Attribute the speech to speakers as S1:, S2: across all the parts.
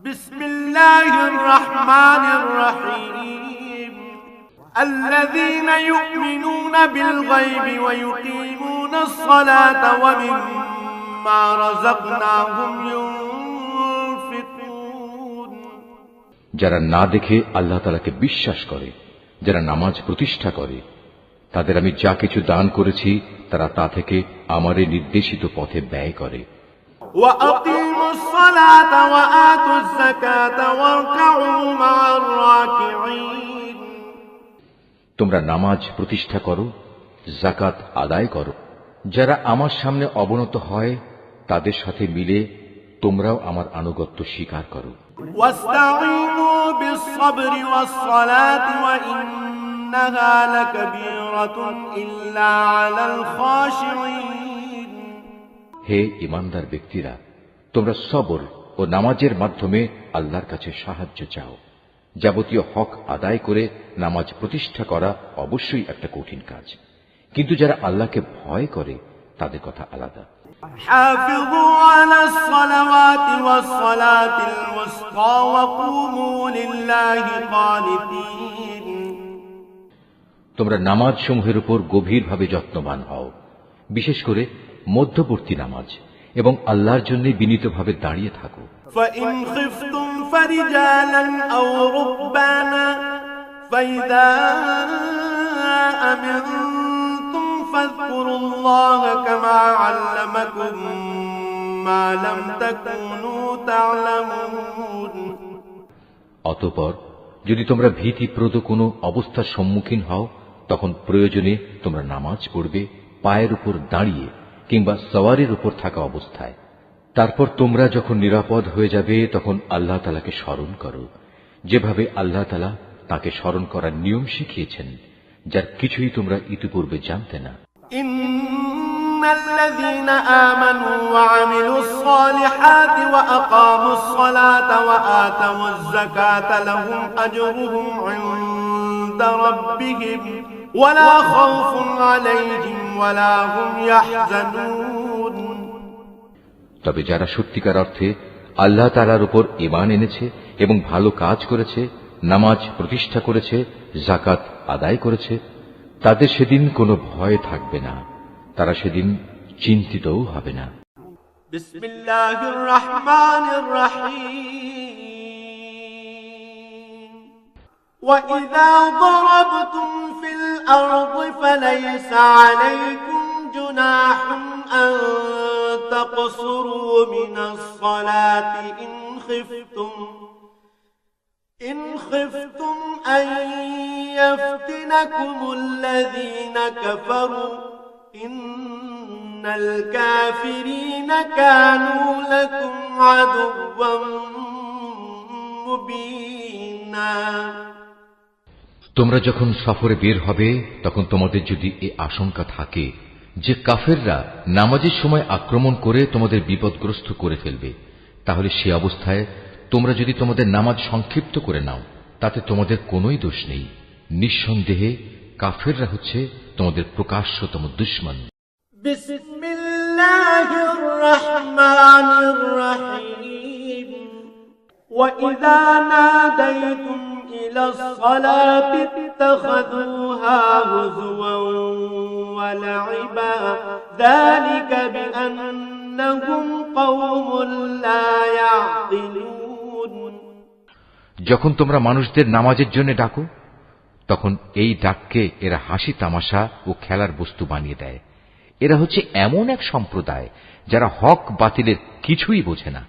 S1: بسم الله الرحمن الرحيم الذين يؤمنون بالغيب ويقيمون الصلاة ومما رزقناهم ينفقون
S2: যারা না দেখে আল্লাহ তালাকে বিশ্বাস করে যারা নামাজ প্রতিষ্ঠা করে তাদের আমি যা কিছু দান করেছি তারা তা থেকে আমারে নির্দেশিত পথে ব্যয় করে
S1: وأقيموا الصلاة وآتوا الزكاة واركعوا مع الراكعين
S2: তোমরা নামাজ প্রতিষ্ঠা করো জাকাত আদায় করো যারা আমার সামনে অবনত হয় তাদের সাথে মিলে তোমরাও আমার আনুগত্য স্বীকার করো
S1: واستعينوا بالصبر والصلاة وإنها لكبيرة إلا على الخاشعين
S2: হে ইমানদার ব্যক্তিরা তোমরা সবর ও নামাজের মাধ্যমে আল্লাহর কাছে সাহায্য চাও যাবতীয় হক আদায় করে নামাজ প্রতিষ্ঠা করা অবশ্যই একটা কঠিন কাজ কিন্তু যারা আল্লাহকে ভয় করে তাদের কথা আলাদা
S1: حافظوا على الصلوات والصلاة الوسطى وقوموا لله قانتين
S2: তোমরা নামাজ সমূহের উপর গভীরভাবে যত্নবান হও বিশেষ করে মধ্যবর্তী নামাজ এবং আল্লাহর জন্য বিনীতভাবে দাঁড়িয়ে থাকো
S1: فإن خفتم فرجالا أو ركبانا فإذا أمنتم فاذكروا الله كما علمكم ما لم تكونوا تعلمون
S2: অতপর যদি তোমরা ভীতিপ্রদ কোনো অবস্থার সম্মুখীন হও তখন প্রয়োজনে তোমরা নামাজ পড়বে পায়ের উপর দাঁড়িয়ে কিংবা সওয়ারের উপর থাকা অবস্থায় তারপর তোমরা যখন নিরাপদ হয়ে যাবে তখন আল্লাহ তালাকে স্মরণ করো যেভাবে আল্লাহ তালা তাকে স্মরণ করার নিয়ম শিখিয়েছেন যার কিছুই তোমরা ইতিপূর্বে জানতে না
S1: إن الذين آمنوا وعملوا الصالحات وأقاموا الصلاة وآتوا الزكاة لهم أجرهم عند ربهم ولا خوف عليهم ولا هم يحزنون
S2: তবে যারা সত্যিকার অর্থে আল্লাহ তালার উপর ইমান এনেছে এবং ভালো কাজ করেছে নামাজ প্রতিষ্ঠা করেছে জাকাত আদায় করেছে তাদের সেদিন কোনো ভয় থাকবে না। তারা সেদিন চিন্তিতও হবে না।
S1: বিসমিল্লাহির রহমানির রহিম। وإذا ضربتم في الأرض فليس عليكم جناح أن تقصروا من الصلاة إن خفتم إن خفتم أن يفتنكم الذين كفروا إن الكافرين كانوا لكم عدوا مبينا
S2: তোমরা যখন সফরে বের হবে তখন তোমাদের যদি এ আশঙ্কা থাকে যে কাফেররা নামাজের সময় আক্রমণ করে তোমাদের বিপদগ্রস্ত করে ফেলবে তাহলে সে অবস্থায় তোমরা যদি তোমাদের নামাজ সংক্ষিপ্ত করে নাও তাতে তোমাদের কোনোই দোষ নেই নিঃসন্দেহে কাফেররা হচ্ছে তোমাদের প্রকাশ্যতম দুশ্মন
S1: بسم الله الرحمن الرحيم وإذا ناديتم إلى الصلاة اتخذوها هزوا ولعبا. ذلك بأنهم قوم لا يعقلون.
S2: যখন তোমরা মানুষদের নামাজের জন্য ডাকো তখন এই ডাককে এরা হাসি তামাশা ও খেলার বস্তু বানিয়ে দেয়। এরা হচ্ছে এমন এক সম্প্রদায় যারা হক বাতিলের কিছুই বোঝে না।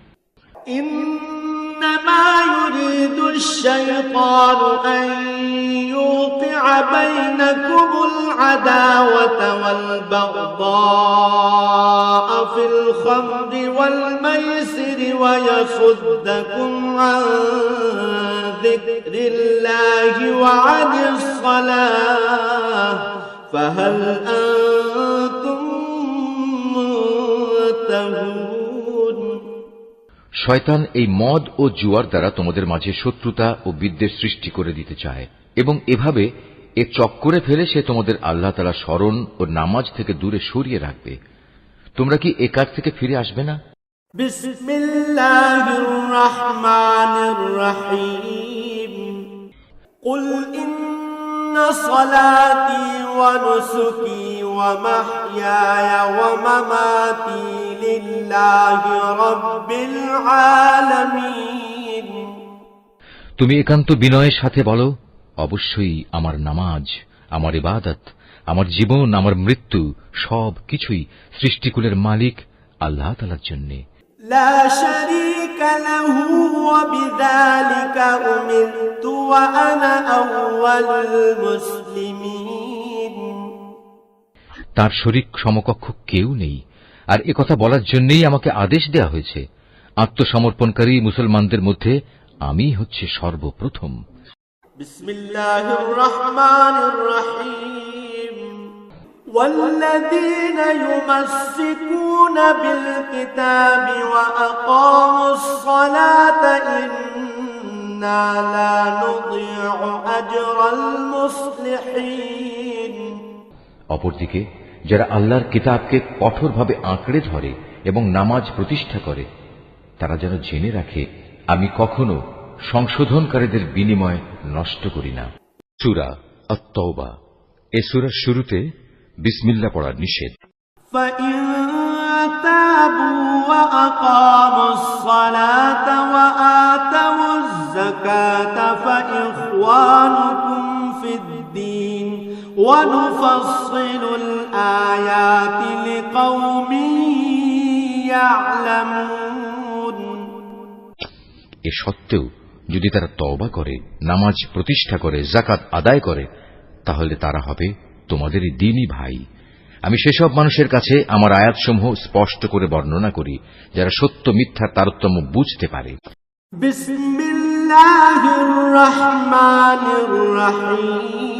S1: إنما يريد الشيطان أن يوقع بينكم العداوة والبغضاء في الخمر والميسر ويصدكم عن ذكر الله وعن الصلاة فهل أنتم منتهون؟
S2: শয়তান এই মদ ও জুয়ার দ্বারা তোমাদের মাঝে শত্রুতা ও বিদ্বেষ সৃষ্টি করে দিতে চায় এবং এভাবে এ চক্করে ফেলে সে তোমাদের আল্লাহ তালা স্মরণ ও নামাজ থেকে দূরে সরিয়ে রাখবে তোমরা কি এ কাজ থেকে ফিরে আসবে না
S1: بسم الله الرحمن الرحيم قل إن صلاتي ونسكي ومحياي ومماتي لله رب العالمين
S2: তুমি একান্ত বিনয়ের সাথে বলো অবশ্যই আমার নামাজ আমার ইবাদত আমার জীবন আমার মৃত্যু সব কিছুই সৃষ্টিকুলের মালিক আল্লাহ তালার জন্যে
S1: لا شريك له وبذلك أمرت وأنا أول المسلمين
S2: তার শরিক সমকক্ষ কেউ নেই আর একথা বলার জন্যই আমাকে আদেশ দেয়া হয়েছে আত্মসমর্পণকারী মুসলমানদের মধ্যে আমি হচ্ছে সর্বপ্রথম
S1: بسم الله الرحمن الرحيم والذين يمسكون بالكتاب وأقاموا الصلاة إنا لا نضيع أجر المصلحين
S2: অপরদিকে যারা আল্লাহর কিতাবকে কঠোরভাবে আঁকড়ে ধরে এবং নামাজ প্রতিষ্ঠা করে তারা যেন জেনে রাখে আমি কখনো সংশোধনকারীদের বিনিময় নষ্ট করি না সুরা আত্মবা এ সুরার শুরুতে বিসমিল্লা পড়ার নিষেধ
S1: فإن تابوا وأقاموا الصلاة وآتوا الزكاة فإخوانكم في الدين ونفصل الآيات لقوم يعلمون
S2: এ সত্ত্বেও যদি তারা তওবা করে নামাজ প্রতিষ্ঠা করে জাকাত আদায় করে তাহলে তারা হবে তোমাদেরই দিনই ভাই আমি সেসব মানুষের কাছে আমার আয়াতসমূহ স্পষ্ট করে বর্ণনা করি যারা সত্য মিথ্যার তারতম্য বুঝতে পারে
S1: بسم الله الرحمن الرحيم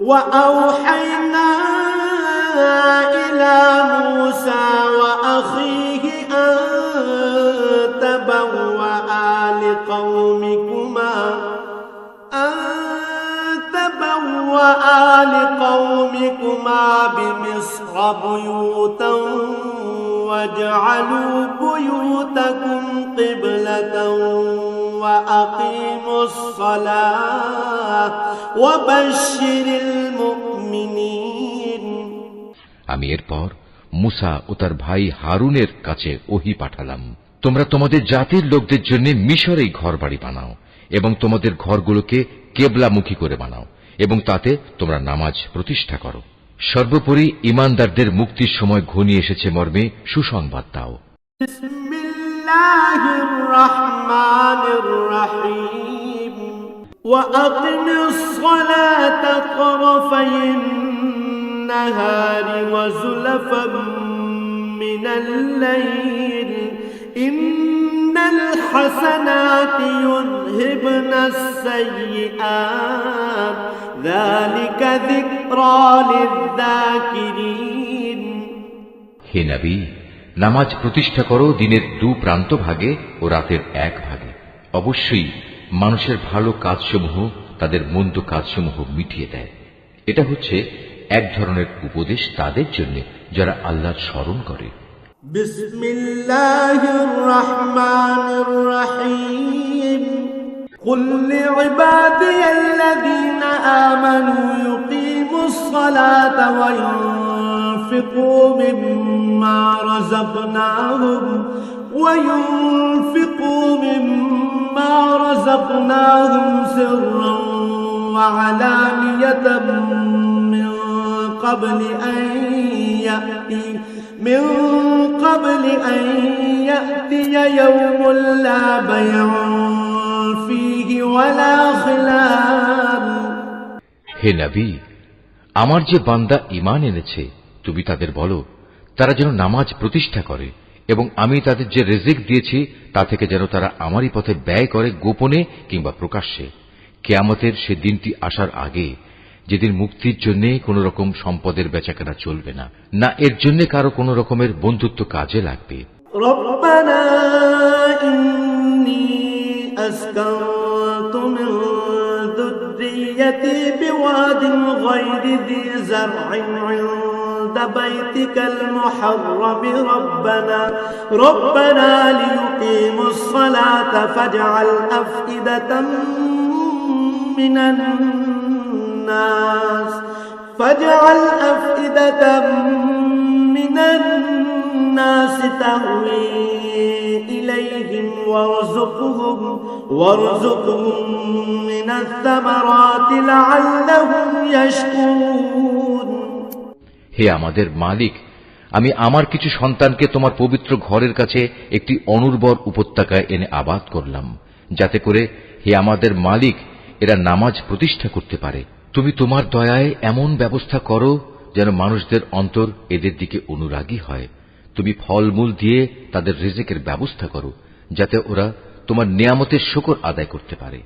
S1: وأوحينا إلى موسى وأخيه أن تبوأ لقومكما أن لقومكما بمصر بيوتا واجعلوا بيوتكم قبلة وأقيموا الصلاة
S2: আমি এরপর মুসা ও তার ভাই হারুনের কাছে ওহি পাঠালাম। তোমরা তোমাদের জাতির লোকদের জন্য মিশরে ঘর বাড়ি বানাও এবং তোমাদের ঘরগুলোকে কেবলামুখী করে বানাও এবং তাতে তোমরা নামাজ প্রতিষ্ঠা করো। সর্বোপরি ইমানদারদের মুক্তির সময় ঘনিয়ে এসেছে মর্মে সুসংবাদ দাও।
S1: وأقم الصلاة طرفي النهار وزلفا من الليل إن الحسنات يذهبن السيئات ذلك ذكرى للذاكرين
S2: হে নবী নামাজ প্রতিষ্ঠা করো দিনের দু প্রান্ত ভাগে ও রাতের এক ভাগে অবশ্যই মানুষের ভালো কাজসমূহ তাদের মন্দ কাজসমূহ মিটিয়ে দেয় এটা হচ্ছে এক ধরনের উপদেশ তাদের জন্য যারা আল্লাহর স্মরণ করে
S1: بسم الله الرحمن الرحيم قل لعبادي الذين آمنوا يقيموا الصلاة وينفقوا مما رزقناهم وينفقوا مما رزقناهم سرا وعلانية من قبل أن يأتي من قبل أن يأتي يوم لا بيع فيه ولا خلال
S2: হে নবী আমার যে বান্দা ইমান এনেছে তুমি তাদের বলো তারা যেন নামাজ প্রতিষ্ঠা করে এবং আমি তাদের যে রেজিক দিয়েছি তা থেকে যেন তারা আমারই পথে ব্যয় করে গোপনে কিংবা প্রকাশ্যে কেয়ামতের সে দিনটি আসার আগে যেদিন মুক্তির জন্য কোন রকম সম্পদের বেচাকেনা চলবে না না এর জন্য কারো কোন রকমের বন্ধুত্ব কাজে লাগবে
S1: ربنا إني أسكنت من ذريتي بواد غير ذي زرع عند بيتك المحرم ربنا ربنا ليقيموا الصلاة فاجعل أفئدة من الناس فاجعل أفئدة من الناس تهوي إليهم وارزقهم وارزقهم من الثمرات لعلهم يشكرون.
S2: হে আমাদের মালিক, আমি আমার কিছু সন্তানকে তোমার পবিত্র ঘরের কাছে একটি অনুর্বর উপত্যকায় এনে আবাদ করলাম, যাতে করে হে আমাদের মালিক, এরা নামাজ প্রতিষ্ঠা করতে পারে। তুমি তোমার দয়ায় এমন ব্যবস্থা করো যেন মানুষদের অন্তর এদের দিকে অনুরাগী হয়। তুমি ফলমূল দিয়ে তাদের রিজেকের ব্যবস্থা করো, যাতে ওরা তোমার নিয়ামতের শকর আদায় করতে পারে।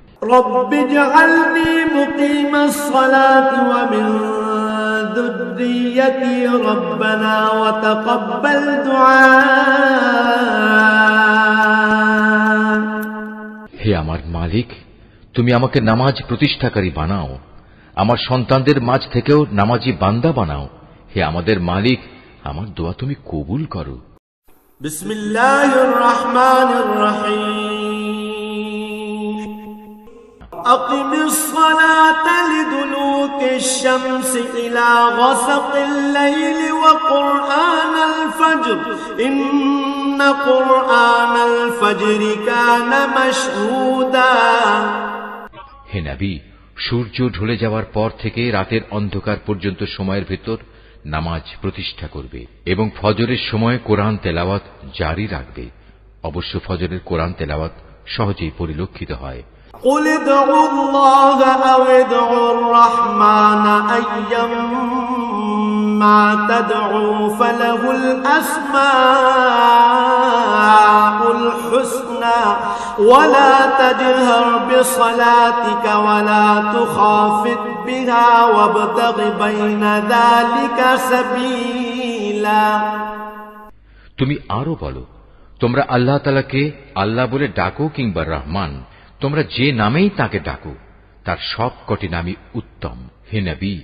S1: ذريتي ربنا وتقبل دعاء
S2: হে আমার মালিক তুমি আমাকে নামাজ প্রতিষ্ঠাকারী বানাও আমার সন্তানদের মাঝ থেকেও নামাজি বান্দা বানাও হে আমাদের মালিক আমার দোয়া তুমি কবুল করো
S1: بسم الله الرحمن أقم الصلاة لدلوك الشمس إلى غسق الليل وقرآن الفجر إن قرآن الفجر كان مشهودا
S2: হে নবী সূর্য ঢলে যাওয়ার পর থেকে রাতের অন্ধকার পর্যন্ত সময়ের ভেতর নামাজ প্রতিষ্ঠা করবে এবং ফজরের সময় কোরআন তেলাওয়াত জারি রাখবে অবশ্য ফজরের কোরআন তেলাওয়াত সহজেই পরিলক্ষিত হয়
S1: قل ادعوا الله أو ادعوا الرحمن أيما تدعوا فله الأسماء الحسنى ولا تجهر بصلاتك ولا تخافت بها وابتغ بين ذلك سبيلا
S2: তুমি আরো বলো তোমরা আল্লাহ তালাকে আল্লাহ বলে ডাকো কিংবা রহমান তোমরা যে নামেই তাকে ডাকো তার সব কটি নামই উত্তম হে নবী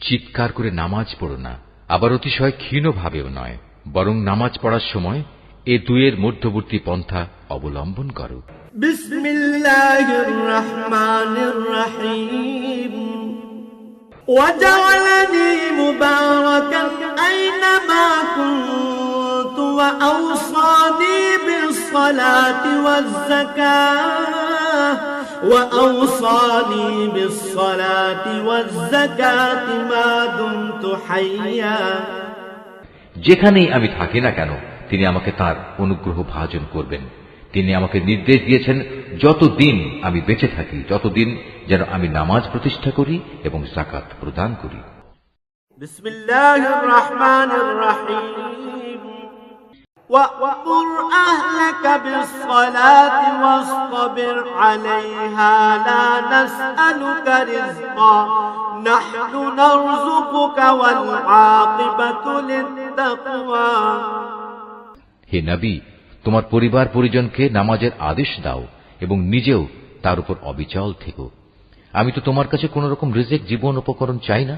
S2: চিৎকার করে নামাজ পড়ো না আবার অতিশয় ক্ষীণভাবেও নয় বরং নামাজ পড়ার সময় এ দুয়ের মধ্যবর্তী পন্থা অবলম্বন করো
S1: بسم الله الرحمن الرحيم وجعلني مباركا أينما كنت وأوصاني بالصلاة والزكاة وأوصاني بالصلاة والزكاة ما دمت حيا
S2: যেখানেই আমি থাকি না কেন তিনি আমাকে তার অনুগ্রহ ভাজন করবেন তিনি আমাকে নির্দেশ দিয়েছেন যতদিন আমি বেঁচে থাকি ততদিন যেন আমি নামাজ প্রতিষ্ঠা করি এবং জাকাত প্রদান করি
S1: بسم الله الرحمن الرحيم وأمر أهلك بالصلاة واصطبر عليها لا نسألك رزقا نحن نرزقك والعاقبة للتقوى
S2: হে নবী তোমার পরিবার পরিজনকে নামাজের আদেশ দাও এবং নিজেও তার উপর অবিচল থেকো আমি তো তোমার কাছে কোন রকম রিজেক জীবন উপকরণ চাই না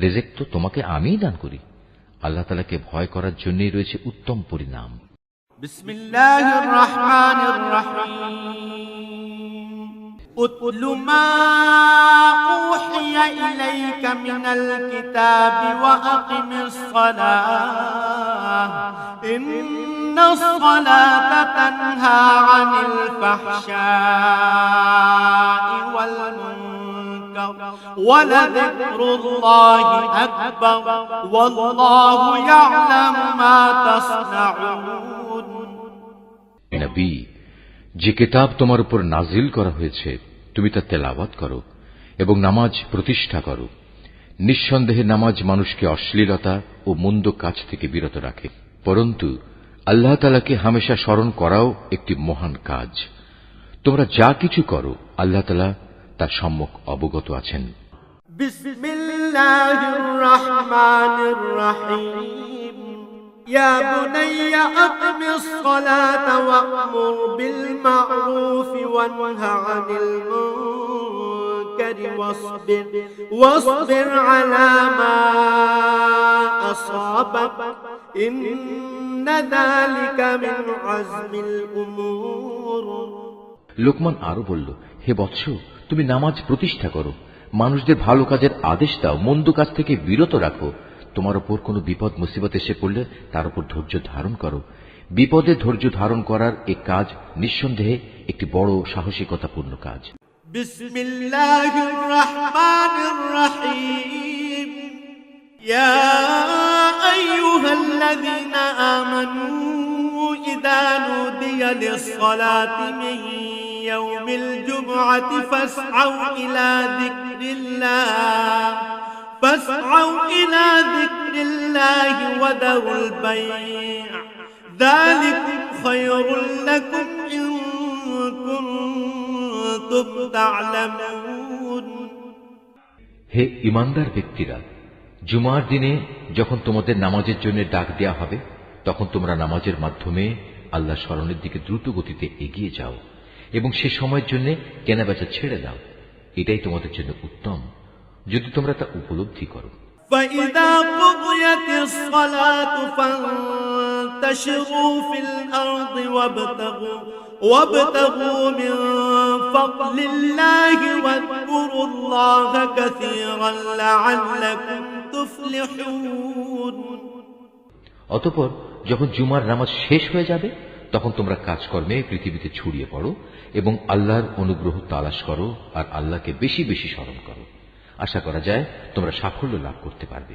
S2: রেজেক তো তোমাকে আমিই দান করি আল্লাহ তালাকে ভয় করার জন্যই রয়েছে উত্তম পরিণাম।
S1: বিসমিল্লাহির রহমানির রহিম উতল মা উহিয়া ইলাইকা মিনাল কিতাবি ওয়া ولذكر الله أكبر والله يعلم ما تصنعون
S2: নবী যে কিতাব তোমার উপর নাজিল করা হয়েছে তুমি তা তেলাওয়াত করো এবং নামাজ প্রতিষ্ঠা করো নিঃসন্দেহে নামাজ মানুষকে অশ্লীলতা ও মন্দ কাজ থেকে বিরত রাখে পরন্তু আল্লাহ তালাকে হামেশা স্মরণ করাও একটি মহান কাজ তোমরা যা কিছু করো আল্লাহ তালা তার সম্মুখ অবগত আছেন
S1: بسم الله الرحمن الرحيم يا بني أقم الصلاة وأمر بالمعروف وانه عن المنكر واصبر واصبر على ما أصابك إن ذلك من عزم الأمور
S2: লোকমান আরো বলল হে বৎস তুমি নামাজ প্রতিষ্ঠা করো মানুষদের ভালো কাজের আদেশ দাও মন্দ কাজ থেকে বিরত রাখো তোমার ওপর কোনো বিপদ মুসিবত এসে পড়লে তার উপর ধৈর্য ধারণ করো বিপদে ধৈর্য ধারণ করার এ কাজ নিঃসন্দেহে একটি বড় সাহসিকতাপূর্ণ কাজ
S1: بسم الله الرحمن الرحيم يا أيها الذين آمنوا إذا نودي للصلاة من يوم الجمعة فاسعوا إلى ذكر الله فاسعوا إلى ذكر الله وذروا البيع ذلكم خير لكم إن كنتم تعلمون
S2: হে ইমানদার ব্যক্তিরা জুমার দিনে যখন তোমাদের নামাজের জন্য ডাক দেয়া হবে তখন তোমরা নামাজের মাধ্যমে আল্লাহ স্মরণের দিকে দ্রুত গতিতে এগিয়ে যাও এবং সে সময়ের জন্য কেনাবেচা ছেড়ে দাও এটাই তোমাদের জন্য উত্তম যদি তোমরা তা উপলব্ধি করো
S1: فإذا قضيت الصلاة فانتشروا في الأرض وابتغوا وابتغوا من فضل الله واذكروا الله كثيرا لعلكم تفلحون
S2: অতপর যখন জুমার নামাজ শেষ হয়ে যাবে তখন তোমরা কাজকর্মে পৃথিবীতে ছড়িয়ে পড়ো এবং আল্লাহর অনুগ্রহ তালাশ করো আর আল্লাহকে বেশি বেশি স্মরণ করো। আশা করা যায় তোমরা সাফল্য লাভ করতে পারবে।